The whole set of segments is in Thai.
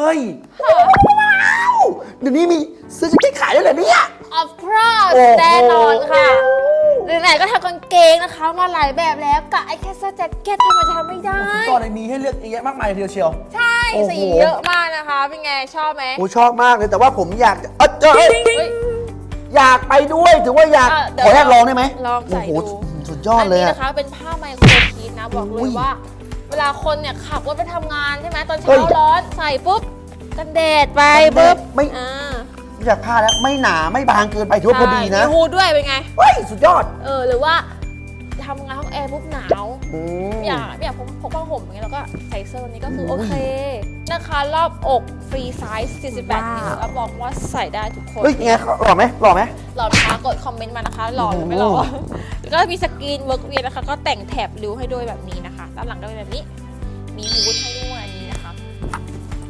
ฮ้ยว้าวเดี๋ยวนี้มีเสื้อแจ็คเก็ตขายด้วยเหรอเนี่ย of course โอ้โห แน่นอนค่ะไหนๆก็ทำกางเกงนะคะ มาหลายแบบแล้วกะไอ้แค่เสื้อแจ็คเก็ตทำไมจะทำไม่ได้ ตอนนี้มีให้เลือกเยอะแยะมากมายทีเดียวเชียว ใช่โอ้โห สีเยอะมากนะคะ เป็นไง ชอบไหมโอ้ชอบมากเลยแต่ว่าผมอยากจะเอ้ยเอ้ยเฮ้ย อยากไปด้วยถือว่าอยากอะเดี๋ยวขออยากลองได้ไหมลองใส่โอ้โหดู สุดยอดเลยนนี้อะ นะคะเป็นผ้าไมโครชีตนะ บอกเลอุ้ยยว่า เวลาคนเนี่ยขับรถไปทำงานใช่ไหมตอนเฮ้เช้ายร้อนใส่ปุ๊บกันแดดไปกันแดดปุ๊บไม่ อ่าอยากผ้าแล้วไม่หนาไม่บางเกินไปถือว่าพอดีนะใช่มีฮูดด้วยเป็นไง เฮ้ยสุดยอดเออหรือว่าทำงานห้องแอร์ปุ๊บหนาวอืม ไม่อยากไม่อยากพกพกผ้าห่มอย่างเงี้ยแล้วก็ใส่เสื้อนี้ก็คือโอ้โอย เค นะคะรอบอก ฟรีไซส์ 48 นิ้วแล้วบอกว่าใส่ได้ทุกคนเฮ้ยยังไงหล่อไหมหล่อไหม หล่อนะคะกดคอมเมนต์มานะคะหล่อหรือไม่หล่อโอ้แล้วก็มีสกรีนเวิร์กเวียนะคะ ก็แต่งแถบริ้วให้ด้วยแบบนี้นะคะ ด้านหลังก็เป็นแบบนี้ มีฮูดให้ด้วยอันนี้นะคะ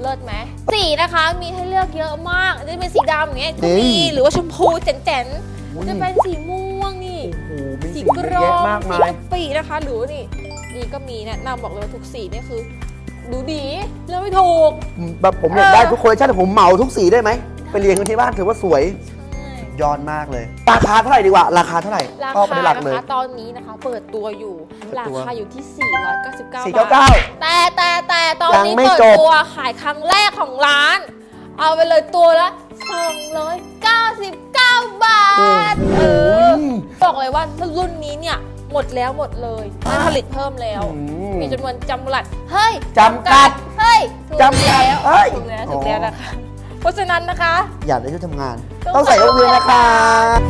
เลิศไหมสีนะคะ มีให้เลือกเยอะมาก จะเป็นสีดำอย่างเงี้ยก็มี หรือว่าชมพูแจ๋นอุ้ยๆจะเป็นสีม่วงนี่ โอ้โหมีสีสีกเยรอะอแยะงมากสีมายปีนะคะ หรือว่านี่ นี่ก็มีแนะนำบอกเลยว่าทุกสีเนี่ยคือ ดูดีเลือกไม่ถูก แบบผมอยากเออได้ทุกคอลเลคชันแต่ผมเหมาทุกสีได้ไหม ไปเรียงกันที่บ้านถือว่าสวยใช่ ยอดมากเลย ราคาเท่าไหร่ดีกว่า ราคาเท่าไหร่ราเข้าไปคาในหลักนะเลย คะตอนนี้นะคะ เปิดตัวอยู่ เปิดราตัว คาอยู่ที่ 499 บาท 499 แต่แต่แต่ตอนยังนี้ไม่เปิดจบ ตัวขายครั้งแรกของร้าน เอาไปเลยตัวละ 299 บาท เออ บอกเลยว่ารุ่นนี้เนี่ย หมดแล้วหมดเลยไม่ผลิตเพิ่มแล้ว อืม มีจำนวนจำกัดเฮ้ยจำกัดเฮ้ยถูกจำกัดแล้วเฮ้ย ถูกแล้วถูกแล้วนะคะ เพราะฉะนั้นนะคะ อยากได้ชุดทำงาน ต้องต้องใส่ใส่รองเท้านะคะร